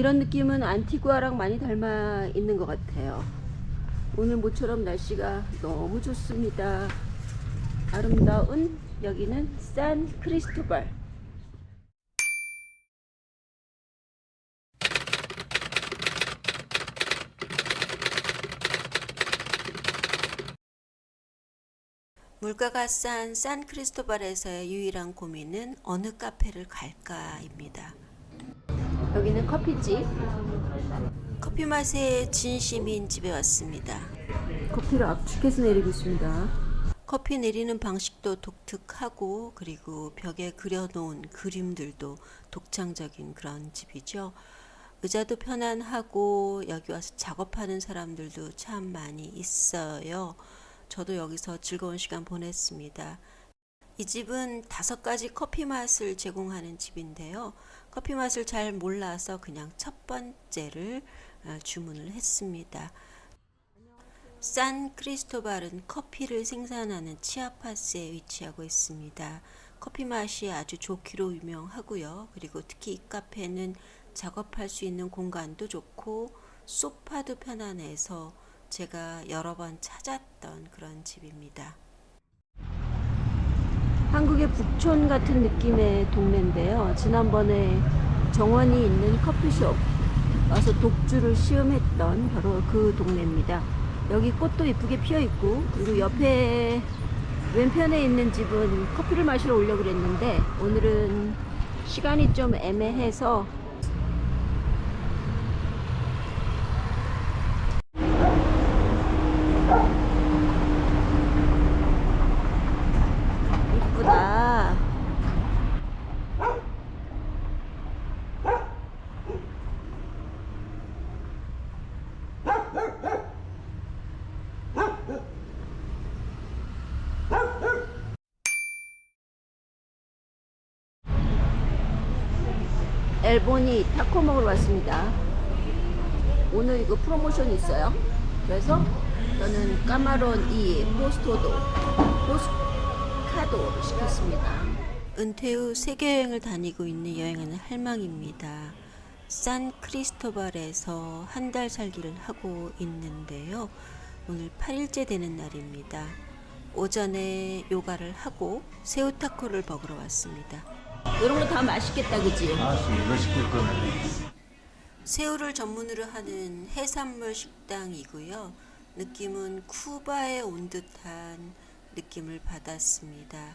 이런 느낌은 안티구아랑 많이 닮아 있는 것 같아요. 오늘 모처럼 날씨가 너무 좋습니다. 아름다운 여기는 산 크리스토발. 물가가 싼 산 크리스토발에서의 유일한 고민은 어느 카페를 갈까입니다. 여기는 커피집. 커피 맛에 진심인 집에 왔습니다. 커피를 압축해서 내리고 있습니다. 커피 내리는 방식도 독특하고 그리고 벽에 그려놓은 그림들도 독창적인 그런 집이죠. 의자도 편안하고 여기 와서 작업하는 사람들도 참 많이 있어요. 저도 여기서 즐거운 시간 보냈습니다. 이 집은 다섯 가지 커피 맛을 제공하는 집인데요. 커피 맛을 잘 몰라서 그냥 첫 번째를 어, 주문을 했습니다. 산 크리스토발은 커피를 생산하는 치아파스에 위치하고 있습니다. 커피 맛이 아주 좋기로 유명하고요. 그리고 특히 이 카페는 작업할 수 있는 공간도 좋고 소파도 편안해서 제가 여러 번 찾았던 그런 집입니다. 한국의 북촌 같은 느낌의 동네인데요. 지난번에 정원이 있는 커피숍 와서 독주를 시음했던 바로 그 동네입니다. 여기 꽃도 이쁘게 피어 있고 그리고 옆에 왼편에 있는 집은 커피를 마시러 오려고 그랬는데 오늘은 시간이 좀 애매해서 이쁘다. 엘보니 타코 먹으러 왔습니다. 오늘 이거 프로모션 있어요. 그래서 저는 까마론 이 포스토도 포스카도를 시켰습니다. 은퇴 후 세계 여행을 다니고 있는 여행하는 할망입니다. 산 크리스토발에서 한 달 살기를 하고 있는데요. 오늘 8일째 되는 날입니다. 오전에 요가를 하고 새우 타코를 먹으러 왔습니다. 이런 거 다 맛있겠다, 그지? 아씨 이거 시킬 거면 새우를 전문으로 하는 해산물 식당이고요. 느낌은 쿠바에 온 듯한 느낌을 받았습니다.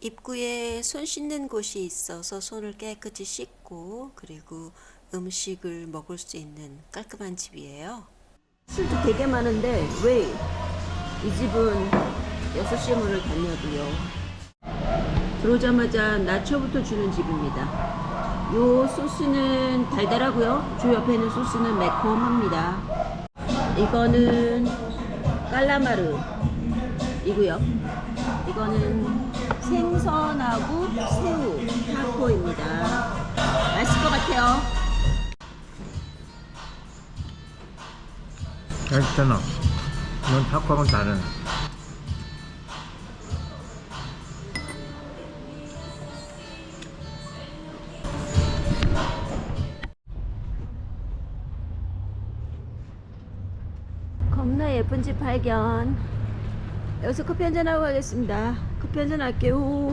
입구에 손 씻는 곳이 있어서 손을 깨끗이 씻고 그리고 음식을 먹을 수 있는 깔끔한 집이에요. 술도 되게 많은데 왜 이 집은 6시에 문을 닫냐고요. 들어오자마자 나초부터 주는 집입니다. 요 소스는 달달하고요. 주 옆에 있는 소스는 매콤합니다. 이거는 깔라마르이고요. 이거는 생선하고 새우 타코입니다. 맛있을 것 같아요. 맛있잖아 이건 타코하고는 다르네 겁나 예쁜 집 발견. 여기서 커피 한잔 하고 가겠습니다. 커피 한잔 할게요.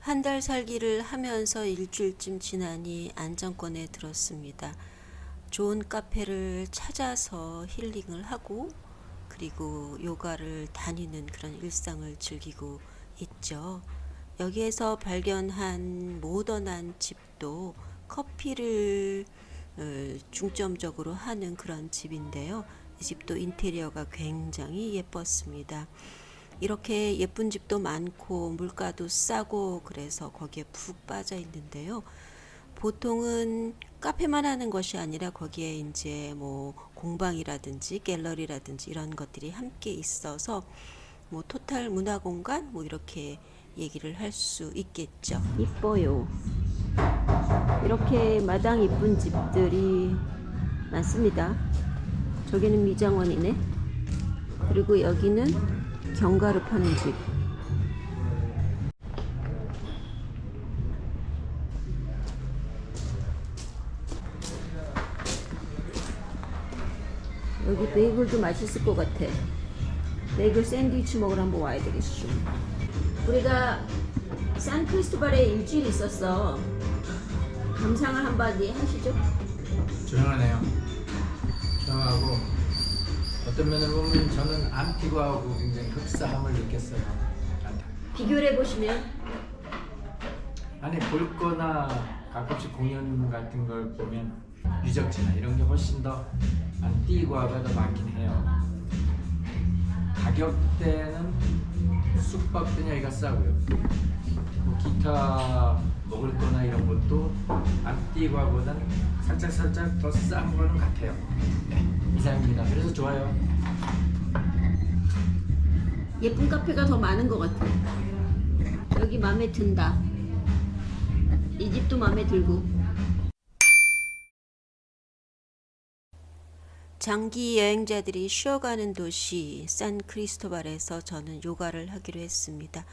한 달 살기를 하면서 일주일쯤 지나니 안정권에 들었습니다. 좋은 카페를 찾아서 힐링을 하고 그리고 요가를 다니는 그런 일상을 즐기고 있죠. 여기에서 발견한 모던한 집도 커피를 어, 중점적으로 하는 그런 집인데요. 이 집도 인테리어가 굉장히 예뻤습니다. 이렇게 예쁜 집도 많고 물가도 싸고 그래서 거기에 푹 빠져 있는데요. 보통은 카페만 하는 것이 아니라 거기에 이제 뭐 공방이라든지 갤러리라든지 이런 것들이 함께 있어서 뭐 토탈 문화 공간 뭐 이렇게 얘기를 할 수 있겠죠. 이뻐요. 이렇게 마당 이쁜 집들이 많습니다. 여기는 미장원이네. 그리고 여기는 견과류 파는 집. 여기 베이글도 맛있을 것 같아. 베이글 샌드위치 먹으러 한번 와야 되겠어. 우리가 산크리스토발에 일주일 있었어. 감상을 한마디 하시죠. 조용하네요. 조용하고 어떤 면으로 보면 저는 안티고하고 굉장히 흡사함을 느꼈어요. 비교를 해보시면 아니 볼 거나 가끔씩 공연 같은 걸 보면 유적지나 이런 게 훨씬 더 안티고아가 더 많긴 해요. 가격대는 숙박비는 여기가 싸고요. 뭐 기타 먹을 거나 이런 것도 안티고아보다는 살짝 살짝 더 싼 거는 같아요. 네, 이상입니다. 그래서 좋아요. 예쁜 카페가 더 많은 것 같아. 여기 마음에 든다. 이 집도 마음에 들고. 장기 여행자들이 쉬어가는 도시 산 크리스토발에서 저는 요가를 하기로 했습니다.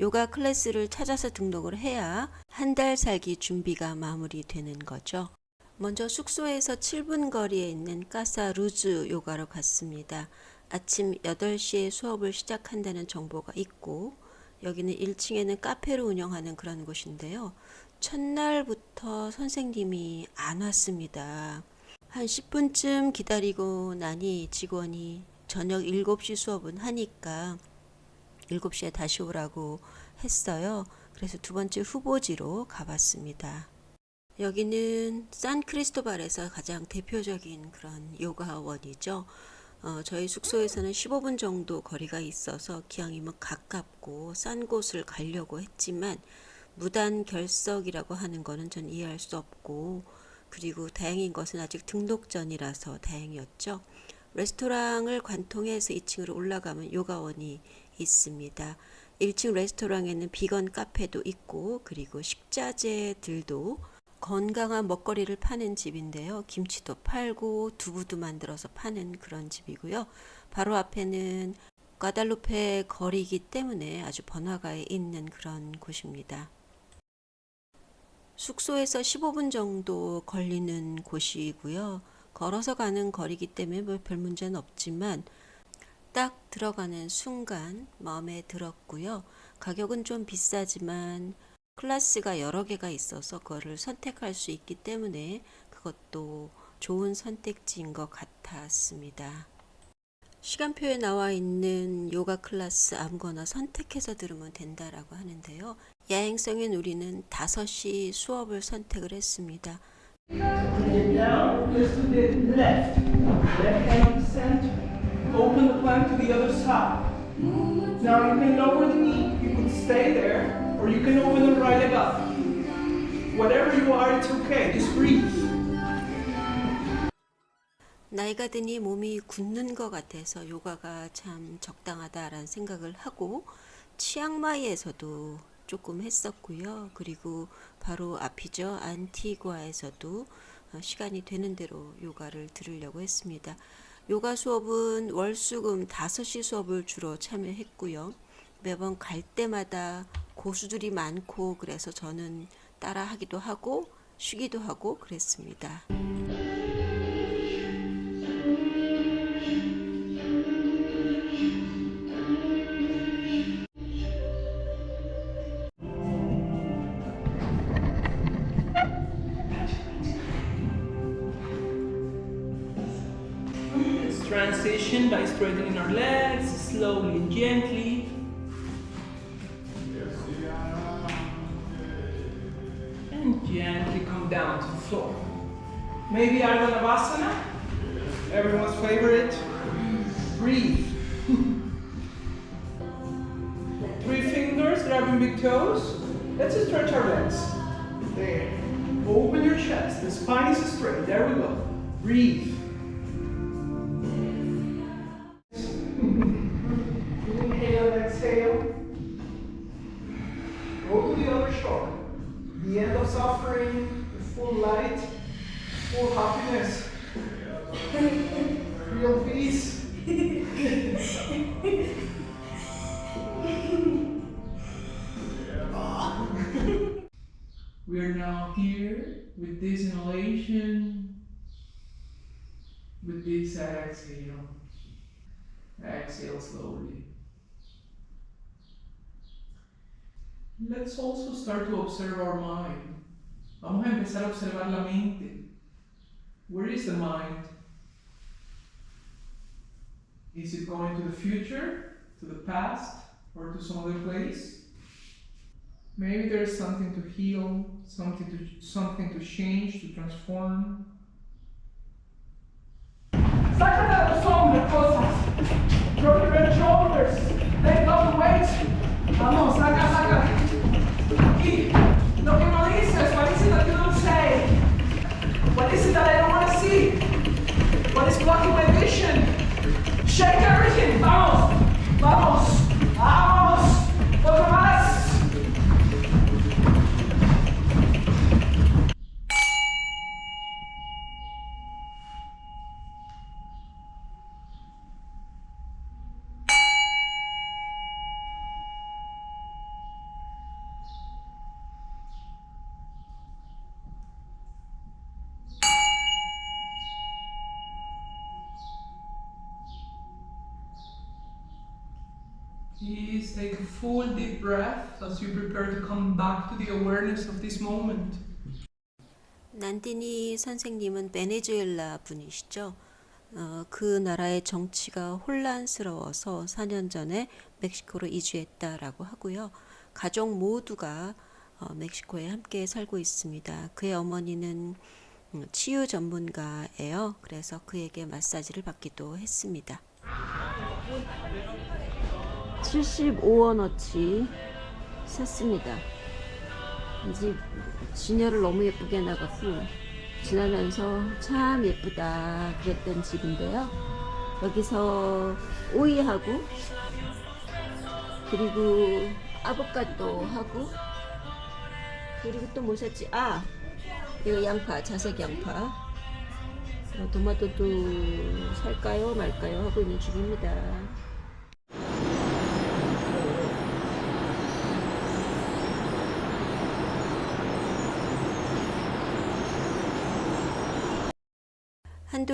요가 클래스를 찾아서 등록을 해야 한 달 살기 준비가 마무리되는 거죠. 먼저 숙소에서 7분 거리에 있는 까사 루즈 요가로 갔습니다. 아침 8시에 수업을 시작한다는 정보가 있고 여기는 1층에는 카페를 운영하는 그런 곳인데요. 첫날부터 선생님이 안 왔습니다. 한 10분쯤 기다리고 나니 직원이 저녁 7시 수업은 하니까 7시에 다시 오라고 했어요. 그래서 두 번째 후보지로 가봤습니다. 여기는 산 크리스토발에서 가장 대표적인 그런 요가원이죠. 어, 저희 숙소에서는 15분 정도 거리가 있어서 기왕이면 가깝고 싼 곳을 가려고 했지만 무단 결석이라고 하는 거는 전 이해할 수 없고 그리고 다행인 것은 아직 등록 전이라서 다행이었죠. 레스토랑을 관통해서 2층으로 올라가면 요가원이 있습니다. 1층 레스토랑에는 비건 카페도 있고 그리고 식자재들도 건강한 먹거리를 파는 집인데요. 김치도 팔고 두부도 만들어서 파는 그런 집이고요. 바로 앞에는 과달루페 거리이기 때문에 아주 번화가에 있는 그런 곳입니다. 숙소에서 15분 정도 걸리는 곳이고요. 걸어서 가는 거리이기 때문에 뭐 별 문제는 없지만 딱 들어가는 순간 마음에 들었고요. 가격은 좀 비싸지만 클래스가 여러 개가 있어서 그거를 선택할 수 있기 때문에 그것도 좋은 선택지인 것 같았습니다. 시간표에 나와 있는 요가 클래스 아무거나 선택해서 들으면 된다라고 하는데요. 야행성인 우리는 5시 수업을 선택을 했습니다. Or you can open the right leg up. Whatever you are, it's okay. Just breathe. 나이가 드니 몸이 굳는 것 같아서 요가가 참 적당하다라는 생각을 하고 치앙마이에서도 조금 했었고요. 그리고 바로 앞이죠. 안티구아에서도 어, 시간이 되는 대로 요가를 들으려고 했습니다. 요가 수업은 월수금 5시 수업을 주로 참여했고요. 매번 갈 때마다 고수들이 많고 그래서 저는 따라 하기도 하고 쉬기도 하고 그랬습니다. Transition by straightening our legs slowly and gently. Maybe Ardha Navasana? Everyone's favorite. Breathe. Three fingers grabbing big toes. Let's stretch our legs. There. Open your chest. The spine is straight. There we go. Breathe. With this inhalation. with this exhale. Exhale slowly. Let's also start to observe our mind. Vamos a empezar a observar la mente. Where is the mind? Is it going to the future, to the past, or to some other place? Maybe there's something to heal, something to something to change, to transform. De los hombros cosas. Drop your shoulders. Let go the weight. Vamos, saca, saca. Y Please take a full deep breath as you prepare to come back to the awareness of this moment. 난디니 선생님은 베네수엘라 분이시죠. 어, 그 나라의 정치가 혼란스러워서 4년 전에 멕시코로 이주했다라고 하고요. 가족 모두가 어, 멕시코에 함께 살고 있습니다. 그의 어머니는 음, 치유 전문가예요. 그래서 그에게 마사지를 받기도 했습니다. 75원어치 샀습니다. 이제 진열을 너무 예쁘게 해놔갖고 지나면서 참 예쁘다 그랬던 집인데요. 여기서 오이하고 그리고 아보카도 하고 그리고 또 뭐 샀지? 아 이거 양파 자색 양파 어, 토마토도 살까요 말까요 하고 있는 중입니다.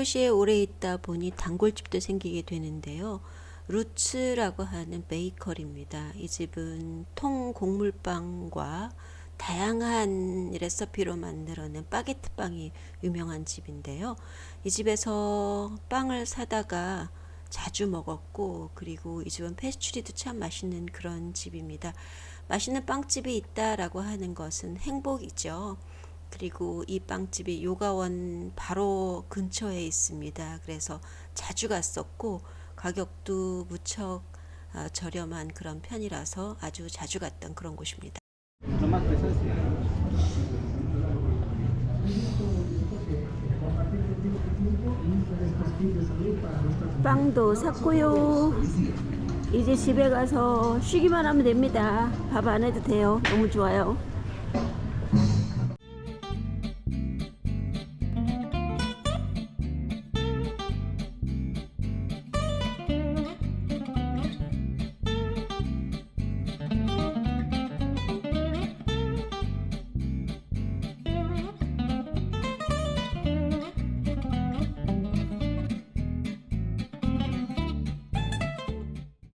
도시에 오래 있다 보니 단골집도 생기게 되는데요. 루츠라고 하는 베이커리입니다. 이 집은 통 곡물빵과 다양한 레시피로 만들어낸 바게트 빵이 유명한 집인데요. 이 집에서 빵을 사다가 자주 먹었고 그리고 이 집은 페스츄리도 참 맛있는 그런 집입니다. 맛있는 빵집이 있다라고 하는 것은 행복이죠. 그리고 이 빵집이 요가원 바로 근처에 있습니다. 그래서 자주 갔었고 가격도 무척 아, 저렴한 그런 편이라서 아주 자주 갔던 그런 곳입니다. 빵도 샀고요. 이제 집에 가서 쉬기만 하면 됩니다. 밥 안 해도 돼요. 너무 좋아요.